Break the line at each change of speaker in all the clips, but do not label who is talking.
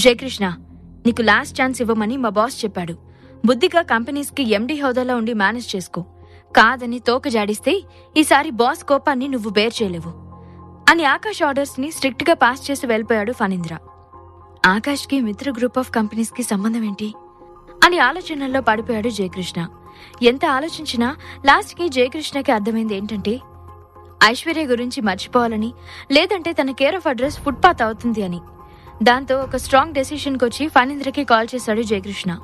జయకృష్ణ నీకు last chance ఇవ్వమని మా బాస్ చెప్పాడు. బుద్ధిగా కంపెనీస్కి ఎండీ హోదాలో ఉండి మేనేజ్ చేసుకో. కాదని తోక జాడిస్తే ఈసారి బాస్ కోపాన్ని నువ్వు బేర్ చేయలేవు. అని ఆకాష్ ఆర్డర్స్ని స్ట్రిక్ట్గా పాస్ చేసి వెళ్ళిపోయాడు ఫణీంద్ర. ఆకాష్కి మిత్ర గ్రూప్ ఆఫ్ కంపెనీస్కి సంబంధం ఏంటి? అని ఆలోచనల్లో పడిపోయాడు జయకృష్ణ. ఎంత ఆలోచించినా లాస్ట్కి జయకృష్ణకి అర్థమైంది ఏంటంటే ఐశ్వర్య గురించి మర్చిపోవాలని లేదంటే తన కేర్ ఆఫ్ అడ్రస్ ఫుట్పాత్ అవుతుంది అని. దాంతో ఒక స్ట్రాంగ్ డెసిషన్కి వచ్చి ఫణీంద్రకి కాల్ చేశాడు జయకృష్ణ.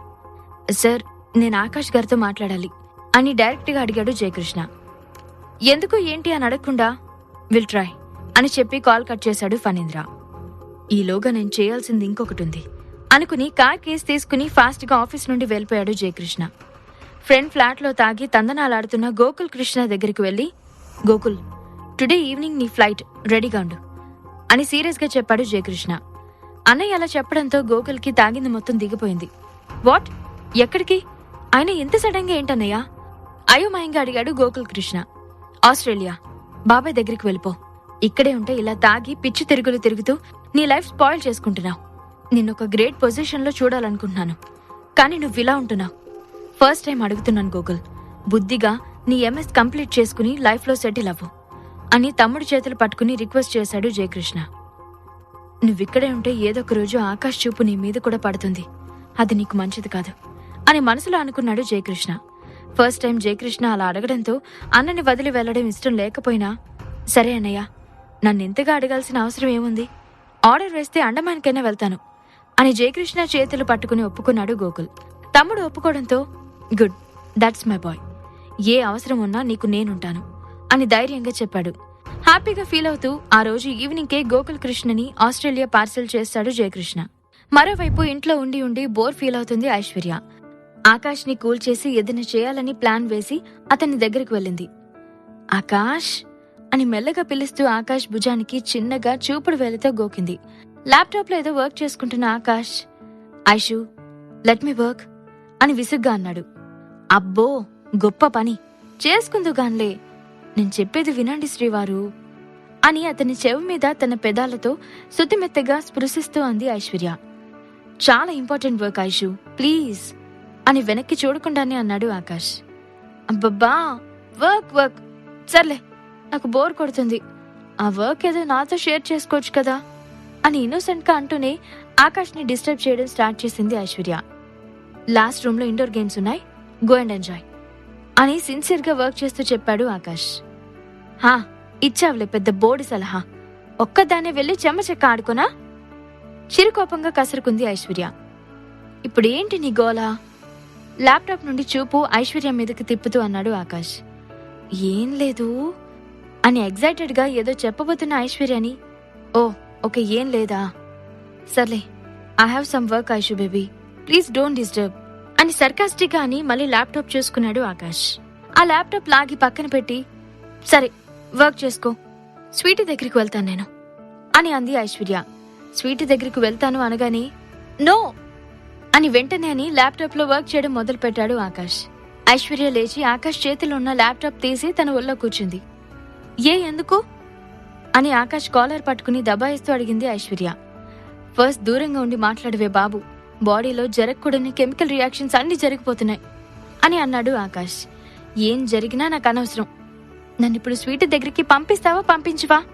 సార్ నేను ఆకాష్ గారితో మాట్లాడాలి అని డైరెక్ట్గా అడిగాడు జయకృష్ణ. ఎందుకు ఏంటి అని అడగకుండా? విల్ ట్రై అని చెప్పి కాల్ కట్ చేశాడు ఫణీంద్ర. ఈలోగా నేను చేయాల్సింది ఇంకొకటి ఉంది అనుకుని కార్ కేస్ తీసుకుని ఫాస్ట్గా ఆఫీస్ నుండి వెళ్ళిపోయాడు జయకృష్ణ. ఫ్రెండ్ ఫ్లాట్లో తాగి తందనాలాడుతున్న గోకుల్ కృష్ణ దగ్గరికి వెళ్ళి గోకుల్ టుడే ఈవినింగ్ నీ ఫ్లైట్ రెడీగా ఉండు అని సీరియస్గా చెప్పాడు జయకృష్ణ. అన్నయ్య అలా చెప్పడంతో గోకుల్కి తాగింది మొత్తం దిగిపోయింది. వాట్? ఎక్కడికి? ఆయన ఇంత సడన్గా ఏంటన్నయ్య? అయోమయంగా అడిగాడు గోకుల్ కృష్ణ. ఆస్ట్రేలియా. బాబాయ్ దగ్గరికి వెళ్ళిపో. ఇక్కడే ఉంటే ఇలా తాగి పిచ్చి తిరుగులు తిరుగుతూ నీ లైఫ్ స్పాయిల్ చేసుకుంటున్నావు. నిన్నొక గ్రేట్ పొజిషన్లో చూడాలనుకుంటున్నాను. కానీ నువ్వు ఇలా ఉంటున్నావు. ఫస్ట్ టైం అడుగుతున్నాను గోకుల్. బుద్ధిగా నీ ఎంఎస్ కంప్లీట్ చేసుకుని లైఫ్లో సెటిల్ అవ్వు. అని తమ్ముడు చేతులు పట్టుకుని రిక్వెస్ట్ చేశాడు జయకృష్ణ. నువ్విక్కడే ఉంటే ఏదో ఒక రోజు ఆకాశ్ చూపు నీ మీద కూడా పడుతుంది. అది నీకు మంచిది కాదు. అని మనసులో అనుకున్నాడు జయకృష్ణ. ఫస్ట్ టైం జయకృష్ణ అలా అడగడంతో అన్నని వదిలి వెళ్ళడం ఇష్టం లేకపోయినా సరే అన్నయ్య నన్ను ఇంతగా అడగాల్సిన అవసరం ఏముంది? ఆర్డర్ వేస్తే అండమాన్కైనా వెళ్తాను. అని జయకృష్ణ చేతులు పట్టుకుని ఒప్పుకున్నాడు గోకుల్. తమ్ముడు ఒప్పుకోవడంతో గుడ్ దట్స్ మై బాయ్. ఏ అవసరం ఉన్నా నీకు నేనుంటాను అని ధైర్యంగా చెప్పాడు. హ్యాపీగా ఫీల్ అవుతూ ఆ రోజు ఈవినింగ్కే గోకుల్ కృష్ణని ఆస్ట్రేలియా పార్సెల్ చేస్తాడు జయకృష్ణ. మరోవైపు ఇంట్లో ఉండి ఉండి బోర్ ఫీల్ అవుతుంది ఐశ్వర్య. ఆకాష్ని కూల్ చేసి ఏదైనా చేయాలని ప్లాన్ వేసి అతని దగ్గరికి వెళ్ళింది. ఆకాష్! అని మెల్లగా పిలుస్తూ ఆకాష్ భుజానికి చిన్నగా చూపుడు వేలతో గోకింది. ల్యాప్టాప్లో ఏదో వర్క్ చేసుకుంటున్న Akash. Aishu let me work అని విసుగ్గా అన్నాడు. అబ్బో గొప్ప పని. చేసుకుందుగాన్లే. నేను చెప్పేది వినండి శ్రీవారు అని అతని చెవి మీద తన పెదాలతో శుతిమెత్తగా స్పృశిస్తూ అంది ఐశ్వర్య. చాలా ఇంపార్టెంట్ వర్క్ ఐషు ప్లీజ్ అని వెనక్కి చూడకుండానే అన్నాడు ఆకాష్. అబ్బబ్బా వర్క్ వర్క్. సర్లే నాకు బోర్ కొడుతుంది. ఆ వర్క్ ఏదో నాతో షేర్ చేసుకోవచ్చు కదా అని ఇన్నోసెంట్గా అంటూనే ఆకాష్ని డిస్టర్బ్ చేయడం స్టార్ట్ చేసింది ఐశ్వర్య. లాస్ట్ రూమ్లో ఇండోర్ గేమ్స్ ఉన్నాయి గో అండ్ ఎంజాయ్ అని సిన్సియర్గా వర్క్ చేస్తూ చెప్పాడు ఆకాష్. హా ఇచ్చావులే పెద్ద బోర్డు సలహా. ఒక్కదాన్నే వెళ్ళి చెమ్మ చెక్క ఆడుకోనా? చిరుకోపంగా కసురుకుంది ఐశ్వర్య. ఇప్పుడు ఏంటి నీ గోలా? ల్యాప్టాప్ నుండి చూపు ఐశ్వర్య మీదకి తిప్పుతూ అన్నాడు ఆకాష్. ఏం లేదు. అని ఎగ్జైటెడ్గా ఏదో చెప్పబోతున్న ఐశ్వర్యని. ఓ ఓకే ఏం లేదా? సర్లే I have some work Aishu baby please don't disturb అని సర్కాస్టిక్ అని మళ్ళీ ల్యాప్టాప్ చూసుకున్నాడు ఆకాష్. ఆ ల్యాప్టాప్ లాగి పక్కన పెట్టి సరే వర్క్ చేసుకో. స్వీటీ దగ్గరికి వెళ్తాను నేను. అని అంది ఐశ్వర్య. స్వీటీ దగ్గరికి వెళ్తాను అనగానే నో! అని వెంటనే అని ల్యాప్టాప్లో వర్క్ చేయడం మొదలుపెట్టాడు ఆకాష్. ఐశ్వర్య లేచి ఆకాష్ చేతిలో ఉన్న ల్యాప్టాప్ తీసి తన ఒళ్ళో కూర్చుంది. ఏ ఎందుకు? అని ఆకాష్ కాలర్ పట్టుకుని దబాయిస్తూ అడిగింది ఐశ్వర్య. ఫస్ట్ దూరంగా ఉండి మాట్లాడవే బాబు. బాడీలో జరగకూడని కెమికల్ రియాక్షన్స్ అన్ని జరిగిపోతున్నాయి. అని అన్నాడు ఆకాష్. ఏం జరిగినా నాకు అనవసరం. నన్ను ఇప్పుడు స్వీట్ దగ్గరికి పంపిస్తావా పంపించవా?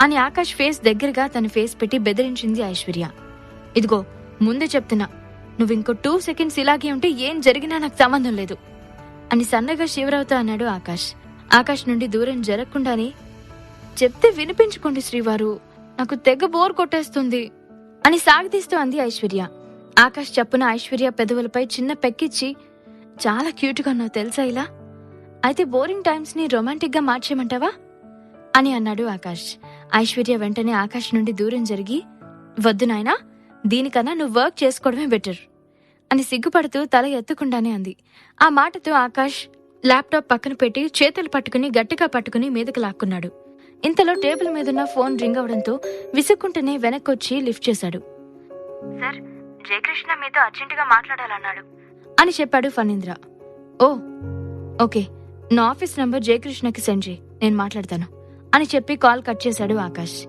అని ఆకాష్ ఫేస్ దగ్గరగా తన ఫేస్ పెట్టి బెదిరించింది ఐశ్వర్య. ఇదిగో ముందే చెప్తున్నా నువ్వు ఇంకో టూ సెకండ్స్ ఇలాగే ఉంటే ఏం జరిగినా నాకు సంబంధం లేదు అని సన్నగా శివరావుతో అన్నాడు ఆకాష్. ఆకాష్ నుండి దూరం జరగకుండానే చెప్తే వినిపించుకోండి శ్రీవారు నాకు తెగ బోర్ కొట్టేస్తుంది అని సాగదీస్తూ అంది ఐశ్వర్య. ఆకాష్ చెప్పున ఐశ్వర్య పెదవులపై చిన్న పెక్కిచ్చి చాలా క్యూట్గా ఉన్నావు తెలుసా ఇలా? అయితే బోరింగ్ టైమ్స్ని రొమాంటిక్గా మార్చేయమంటావా? అని అన్నాడు ఆకాష్. ఐశ్వర్య వెంటనే ఆకాష్ నుండి దూరం జరిగి వద్దు నాయనా దీనికన్నా నువ్వు వర్క్ చేసుకోవడమే బెటర్ అని సిగ్గుపడుతూ తల ఎత్తకుండానే అంది. ఆ మాటతో ఆకాష్ ల్యాప్టాప్ పక్కన పెట్టి చేతులు పట్టుకుని గట్టిగా పట్టుకుని మీదకి లాక్కున్నాడు. ఇంతలో టేబుల్ మీదున్న ఫోన్ రింగ్ అవడంతో విసుక్కుంటూనే వెనక్కొచ్చి లిఫ్ట్ చేశాడు. సార్ జయకృష్ణ మీతో అర్జెంటుగా మాట్లాడాలన్నాడు అని చెప్పాడు ఫణీంద్ర. Oh okay. నా ఆఫీస్ నంబర్ జయకృష్ణకి సెండ్ చేయి. నేను మాట్లాడతాను. అని చెప్పి కాల్ కట్ చేశాడు ఆకాష్.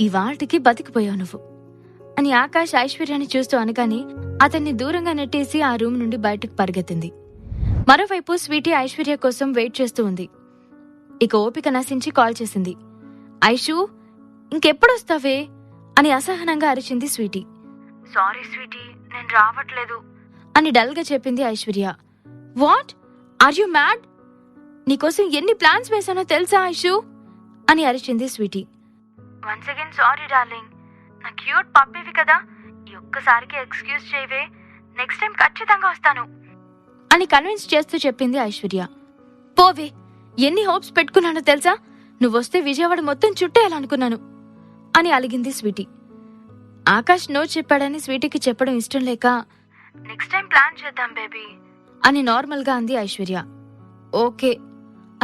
ఇవాళకి బతికిపోయావు నువ్వు. అని ఆకాష్ ఐశ్వర్యాన్ని చూస్తూ అనగానే అతన్ని దూరంగా నెట్టేసి ఆ రూమ్ నుండి బయటకు పరిగెత్తింది. మరోవైపు స్వీటీ ఐశ్వర్య కోసం వెయిట్ చేస్తూ ఉంది. ఇక ఓపిక నశించి కాల్ చేసింది. ఐషు ఇంకెప్పుడొస్తావే? అని అసహనంగా అరిచింది స్వీటీ. సారీ స్వీటీ నేను రావట్లేదు. అని డల్గా చెప్పింది Aishwarya. What? Are you mad? నీకోసం ఎన్ని ప్లాన్స్ వేశానో తెలుసా ఐషు? అని అరిచింది Sweety. Once again sorry darling నా క్యూట్ పప్పివి కదా. ఈ ఒక్కసారికి ఎక్స్క్యూజ్ చేయవే. నెక్స్ట్ టైం ఖచ్చితంగా వస్తాను. అని కన్విన్స్ చేస్తూ చెప్పింది ఐశ్వర్య. పోవే ఎన్ని హోప్స్ పెట్టుకున్నానో తెలుసా? నువ్వొస్తే విజయవాడ మొత్తం చుట్టేయాలనుకున్నాను అని అలిగింది స్వీటీ. ఆకాష్ నో చెప్పాడని స్వీటీకి చెప్పడం ఇష్టం లేక నెక్స్ట్ టైం ప్లాన్ చేద్దాం బేబీ అని నార్మల్గా అంది ఐశ్వర్య. ఓకే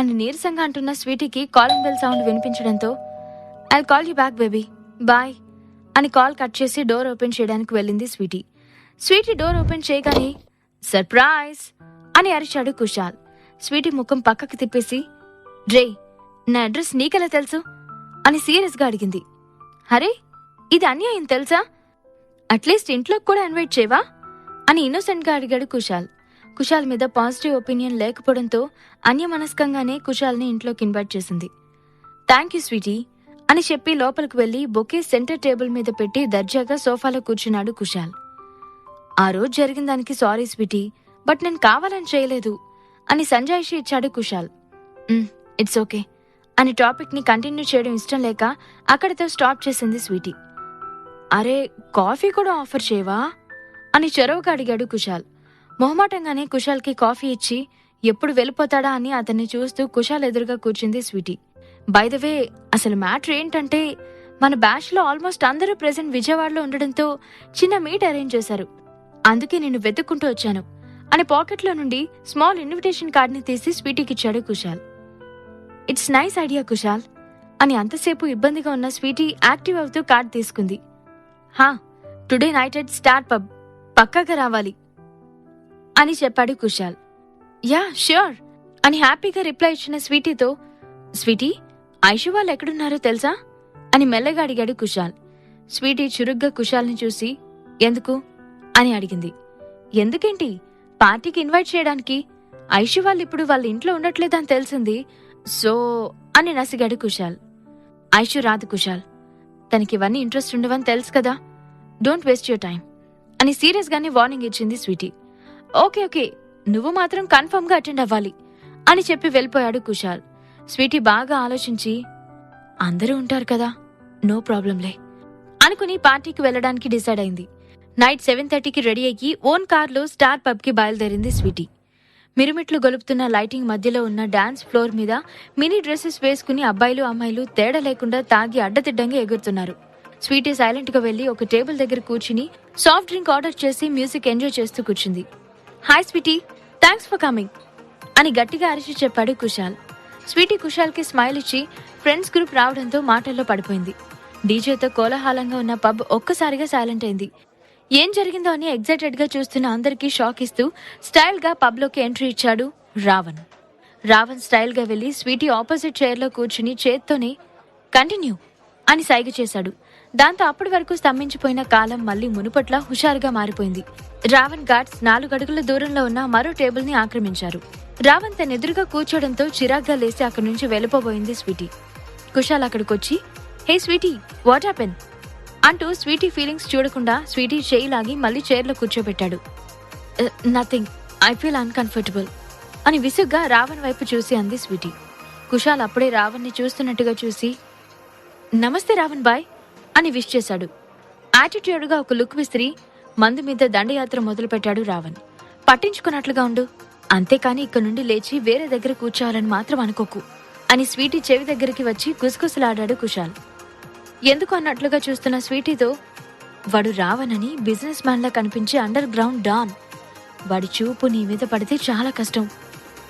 అని నీరసంగా అంటున్న స్వీటీకి calling bell sound వినిపించడంతో I call you back baby bye అని కాల్ కట్ చేసి డోర్ ఓపెన్ చేయడానికి వెళ్ళింది స్వీటీ. స్వీటీ డోర్ ఓపెన్ చేయగానే సర్ప్రైజ్ అని అరిచాడు కుషాల్ స్వీటీ ముఖం పక్కకి తిప్పేసి రే నా అడ్రస్ నీకెలా తెలుసు? అని సీరియస్గా అడిగింది. అరే ఇది అన్యాయం తెలుసా? అట్లీస్ట్ ఇంట్లోకి కూడా ఇన్వైట్ చేయవా? అని ఇన్నోసెంట్గా అడిగాడు కుషాల్ కుశాల్ మీద పాజిటివ్ ఒపీనియన్ లేకపోవడంతో అన్యమనస్కంగానే కుశాల్ని ఇంట్లోకి ఇన్వైట్ చేసింది. థ్యాంక్ యూ స్వీటీ అని చెప్పి లోపలికి వెళ్ళి బొకే సెంటర్ టేబుల్ మీద పెట్టి దర్జాగా సోఫాలో కూర్చున్నాడు కుశాల్. ఆ రోజు జరిగిన దానికి సారీ స్వీటీ బట్ నేను కావాలని చేయలేదు అని సంజాయిషి ఇచ్చాడు కుశాల్. ఇట్స్ ఓకే అని టాపిక్ని కంటిన్యూ చేయడం ఇష్టం లేక అక్కడితో స్టాప్ చేసింది స్వీటీ. అరే కాఫీ కూడా ఆఫర్ చేయవా? అని చొరవగా అడిగాడు కుశాల్. మొహమాటంగానే కుషాల్కి కాఫీ ఇచ్చి ఎప్పుడు వెళ్ళిపోతాడా? అని అతన్ని చూస్తూ కుషాల్ ఎదురుగా కూర్చుంది స్వీటీ. బై ద వే అసలు మ్యాటర్ ఏంటంటే మన బ్యాచ్లో ఆల్మోస్ట్ అందరూ ప్రెసెంట్ విజయవాడలో ఉండడంతో చిన్న మీట్ అరేంజ్ చేశారు. అందుకే నేను వెతుక్కుంటూ వచ్చాను. అని పాకెట్లో నుండి స్మాల్ ఇన్విటేషన్ కార్డ్ని తీసి స్వీటీకి ఇచ్చాడు Kushal it's nice idea Kushal అని అంతసేపు ఇబ్బందిగా ఉన్న స్వీటీ యాక్టివ్ అవుతూ కార్డ్ తీసుకుంది. హా today night at star pub. పక్కాగా రావాలి. అని చెప్పాడు కుశాల్. Yeah sure. అని హ్యాపీగా రిప్లై ఇచ్చిన స్వీటీతో స్వీటీ ఐషు వాళ్ళు ఎక్కడున్నారో తెలుసా? అని మెల్లగా అడిగాడు కుశాల్. స్వీటీ చురుగ్గా కుశాల్ని చూసి ఎందుకు? అని అడిగింది. ఎందుకేంటి? పార్టీకి ఇన్వైట్ చేయడానికి ఐషు వాళ్ళు ఇప్పుడు వాళ్ళ ఇంట్లో ఉండట్లేదని తెలిసింది. సో అని నసిగాడు కుశాల్. ఐషు రాదు కుశాల్. తనకి ఇవన్నీ ఇంట్రెస్ట్ ఉండవని తెలుసు కదా. డోంట్ వేస్ట్ యూర్ టైం అని సీరియస్గానే వార్నింగ్ ఇచ్చింది స్వీటీ. Okay okay. నువ్వు మాత్రం కన్ఫర్మ్గా అటెండ్ అవ్వాలి అని చెప్పి వెళ్ళిపోయాడు కుషాల్ స్వీటీ బాగా ఆలోచించి అందరూ ఉంటారు కదా నో ప్రాబ్లంలే అనుకుని పార్టీకి వెళ్ళడానికి డిసైడ్ అయింది. నైట్ సెవెన్ థర్టీకి రెడీ అయ్యి ఓన్ కార్లో స్టార్ పబ్కి బయలుదేరింది స్వీటీ. మిరుమిట్లు గొలుపుతున్న లైటింగ్ మధ్యలో ఉన్న డాన్స్ ఫ్లోర్ మీద మినీ డ్రెస్సెస్ వేసుకుని అబ్బాయిలు అమ్మాయిలు తేడా లేకుండా తాగి అడ్డదిడ్డంగా ఎగురుతున్నారు. స్వీటీ సైలెంట్గా వెళ్ళి వెళ్ళి ఒక టేబుల్ దగ్గర కూర్చుని సాఫ్ట్ డ్రింక్ ఆర్డర్ చేసి మ్యూజిక్ ఎంజాయ్ చేస్తూ కూర్చుంది. Hi Sweety thanks for coming అని గట్టిగా అరిచి చెప్పాడు కుశాల్. స్వీటీ కుషాల్కి స్మైల్ ఇచ్చి ఫ్రెండ్స్ గ్రూప్ రావడంతో మాటల్లో పడిపోయింది. డీజేతో కోలాహలంగా ఉన్న పబ్ ఒక్కసారిగా సైలెంట్ అయింది. ఏం జరిగిందో అని ఎగ్జైటెడ్గా చూస్తున్న అందరికీ షాక్ ఇస్తూ స్టైల్గా పబ్లోకి ఎంట్రీ ఇచ్చాడు రావణ్. రావణ్ స్టైల్గా వెళ్ళి స్వీటీ ఆపోజిట్ చైర్లో కూర్చుని చేత్తోనే కంటిన్యూ అని సైగ చేశాడు. దాంతో అప్పటి వరకు స్తంభించిపోయిన కాలం మళ్ళీ మునుపట్ల హుషారుగా మారిపోయింది. రావణ్ గార్డ్స్ నాలుగు అడుగుల దూరంలో ఉన్న మరో టేబుల్ని ఆక్రమించారు. రావణ్ తన ఎదురుగా కూర్చోడంతో చిరాగ్గా లేచి అక్కడి నుంచి వెళ్ళిపోబోయింది స్వీటీ. కుషాల్ అక్కడికొచ్చి హే స్వీటీ వాట్ హ్యాపెన్ అంటూ స్వీటీ ఫీలింగ్స్ చూడకుండా స్వీటీ చేయి లాగి మళ్ళీ చైర్లో కూర్చోబెట్టాడు. నథింగ్ ఐ ఫీల్ అన్కంఫర్టబుల్ అని విసుగ్గా రావణ్ వైపు చూసి అంది స్వీటీ. కుషాల్ అప్పుడే రావణ్ని చూస్తున్నట్టుగా చూసి నమస్తే రావణ్ బాయ్. అని విష్ చేశాడు. యాటిట్యూడ్గా ఒక లుక్ విసిరి మందు మీద దండయాత్ర మొదలుపెట్టాడు రావణ్. పట్టించుకున్నట్లుగా ఉండు. అంతేకాని ఇక్కడ నుండి లేచి వేరే దగ్గర కూర్చోవాలని మాత్రం అనుకోకు అని స్వీటీ చెవి దగ్గరికి వచ్చి గుసగుసలాడాడు కుషాల్ ఎందుకు అన్నట్లుగా చూస్తున్న స్వీటీతో వాడు రావణని బిజినెస్ మ్యాన్లా కనిపించే అండర్ గ్రౌండ్ డాన్. వాడి చూపు నీ మీద పడితే చాలా కష్టం.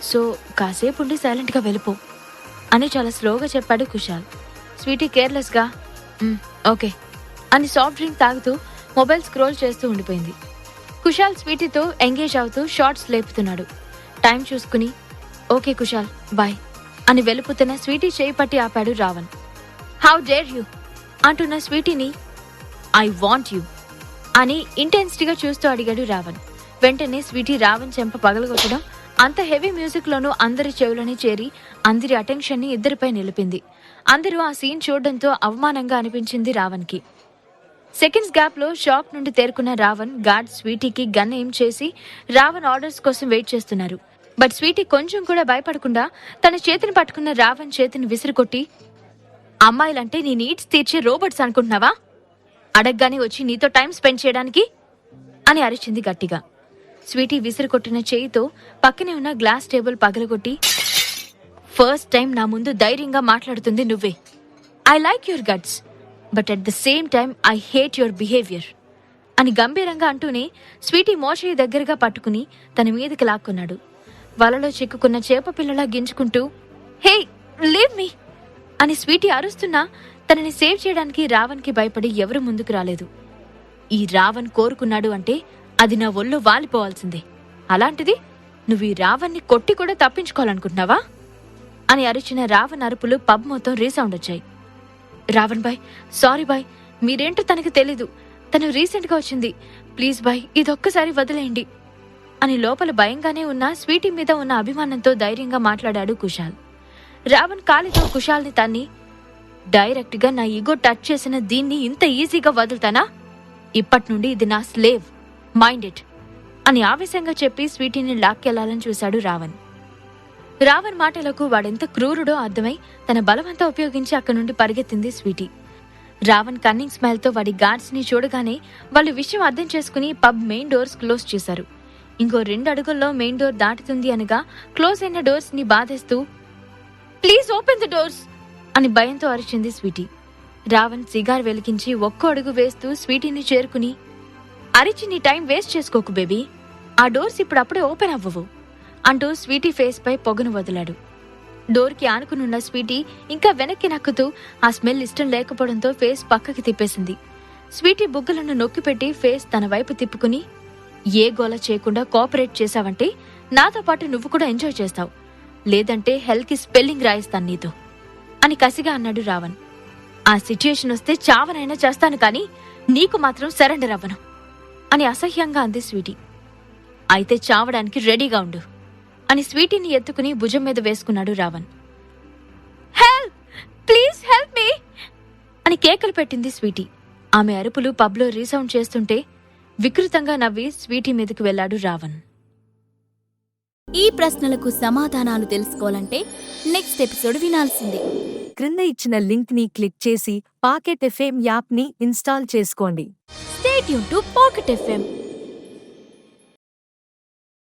సో కాసేపు ఉండి సైలెంట్గా వెళ్ళిపో అని చాలా స్లోగా చెప్పాడు కుషాల్ స్వీటీ కేర్లెస్గా ఓకే. అని సాఫ్ట్ డ్రింక్ తాగుతూ మొబైల్ స్క్రోల్ చేస్తూ ఉండిపోయింది. కుషాల్ స్వీటీతో ఎంగేజ్ అవుతూ షార్ట్స్ లేపుతున్నాడు. టైం చూసుకుని ఓకే కుషాల్ బాయ్ అని వెలుపుతున్న స్వీటీ చేయి పట్టి ఆపాడు రావణ్. హౌ డేర్ యూ అంటున్న స్వీటీని ఐ వాంట్ యు అని ఇంటెన్సిటీగా చూస్తూ అడిగాడు రావణ్. వెంటనే స్వీటీ రావణ్ చెంప పగలగొట్టడం అంత హెవీ మ్యూజిక్లోనూ అందరి చెవులని చేరి అందరి అటెన్షన్ని ఇద్దరిపై నిలిపింది. అందరూ ఆ సీన్ చూడడంతో అవమానంగా అనిపించింది రావణ్కి సెకండ్స్ గ్యాప్లో షాక్ నుండి తేరుకున్న రావణ్ గార్డ్ స్వీటీకి గన్ ఏం చేసి రావణ్ ఆర్డర్స్ కోసం వెయిట్ చేస్తున్నారు. బట్ స్వీటీ కొంచెం కూడా భయపడకుండా తన చేతిని పట్టుకున్న రావణ్ చేతిని విసిరికొట్టి అమ్మాయిలంటే నీ నీడ్స్ తీర్చే రోబోట్స్ అనుకుంటున్నావా? అడగ్గానే వచ్చి నీతో టైం స్పెండ్ చేయడానికి? అని అరిచింది గట్టిగా. స్వీటీ విసిరికొట్టిన చేయితో పక్కనే ఉన్న గ్లాస్ టేబుల్ పగలగొట్టి ఫస్ట్ టైం నా ముందు ధైర్యంగా మాట్లాడుతుంది నువ్వే. I like your guts but at the same time I hate your behaviour అని గంభీరంగా అంటూనే స్వీటీ మోషయ్య దగ్గరగా పట్టుకుని తన మీదకి లాక్కున్నాడు. వలలో చిక్కుకున్న చేప పిల్లలా గింజుకుంటూ హే లీవ్ మీ అని స్వీటీ అరుస్తున్నా తనని సేవ్ చేయడానికి రావణ్కి భయపడి ఎవరు ముందుకు రాలేదు. ఈ రావణ్ కోరుకున్నాడు అంటే అది నా ఒళ్ళు వాలిపోవాల్సిందే. అలాంటిది నువ్వు ఈ రావణ్ణి కొట్టి కూడా తప్పించుకోవాలనుకుంటున్నావా? అని అరిచిన రావణ్ అరుపులు పబ్ మొత్తం రీసౌండ్ వచ్చాయి. రావణ్ బాయ్ సారీ బాయ్ మీరేంటో తనకు తెలీదు. తను రీసెంట్గా వచ్చింది. ప్లీజ్ బాయ్ ఇదొక్కసారి వదిలేయండి. అని లోపల భయంగానే ఉన్న స్వీటీ మీద ఉన్న అభిమానంతో ధైర్యంగా మాట్లాడాడు కుశాల్. రావణ్ కాలితో కుశాల్ని తన్ని డైరెక్ట్గా నా ఈగో టచ్ చేసిన దీన్ని ఇంత ఈజీగా వదులుతానా? ఇప్పటి నుండి ఇది నా స్లేవ్. Mind it. అని ఆవేశంగా చెప్పి స్వీటీని లాక్కెళ్ళాలని చూశాడు రావణ్. రావణ్ మాటలకు వాడెంత క్రూరుడో అర్థమై తన బలమంతా ఉపయోగించి అక్కడి నుండి పరిగెత్తింది స్వీటీ. రావణ్ కన్నింగ్ స్మైల్తో వాడి గార్డ్స్ని చూడగానే వాళ్ళు విషయం అర్థం చేసుకుని పబ్ మెయిన్ డోర్స్ క్లోజ్ చేశారు. ఇంకో రెండు అడుగుల్లో మెయిన్ డోర్ దాటుతుంది అనగా క్లోజ్ అయిన డోర్స్ని బాధేస్తూ ప్లీజ్ ఓపెన్ ద డోర్స్ అని భయంతో అరిచింది స్వీటీ. రావణ్ సిగార్ వెలిగించి ఒక్కో అడుగు వేస్తూ స్వీటీని చేరుకుని అరిచి నీ టైం వేస్ట్ చేసుకోకు బేబీ ఆ డోర్స్ ఇప్పుడప్పుడే ఓపెన్ అవ్వవు. అంటూ స్వీటీ ఫేస్ పై పొగను వదిలాడు. డోర్కి ఆనుకునున్న స్వీటీ ఇంకా వెనక్కి నక్కుతూ ఆ స్మెల్ ఇష్టం లేకపోవడంతో ఫేస్ పక్కకి తిప్పేసింది. స్వీటీ బుగ్గలను నొక్కిపెట్టి ఫేస్ తన వైపు తిప్పుకుని ఏ గోల చేయకుండా కోఆపరేట్ చేశావంటే నాతో పాటు నువ్వు కూడా ఎంజాయ్ చేస్తావు. లేదంటే హెల్త్కి స్పెల్లింగ్ రాయిస్తాను నీతో అని కసిగా అన్నాడు రావణ్. ఆ సిచ్యుయేషన్ వస్తే చావనైనా చేస్తాను కానీ నీకు మాత్రం సరెండర్ అవ్వను అని అసహ్యంగా అంది స్వీటీ. అయితే చావడానికి రెడీగా ఉండు. అని స్వీటీని ఎత్తుకుని భుజం మీద వేసుకున్నాడు Ravan. Help! Please help me! అని కేకలు పెట్టింది స్వీటీ. ఆమె అరుపులు పబ్లో రీసౌండ్ చేస్తుంటే వికృతంగా నవ్వి స్వీటీ మీదకి వెళ్ళాడు రావణ్.
ఈ ప్రశ్నలకు సమాధానాలు తెలుసుకోవాలంటే నెక్స్ట్ ఎపిసోడ్ వినాల్సిందే.
క్రింద ఇచ్చిన లింక్ని క్లిక్ చేసి పాకెట్ ఎఫ్ఎం యాప్ని ఇన్స్టాల్ చేసుకోండి.
స్టేట్ యూన్ టు పాకెట్ ఎఫ్ఎం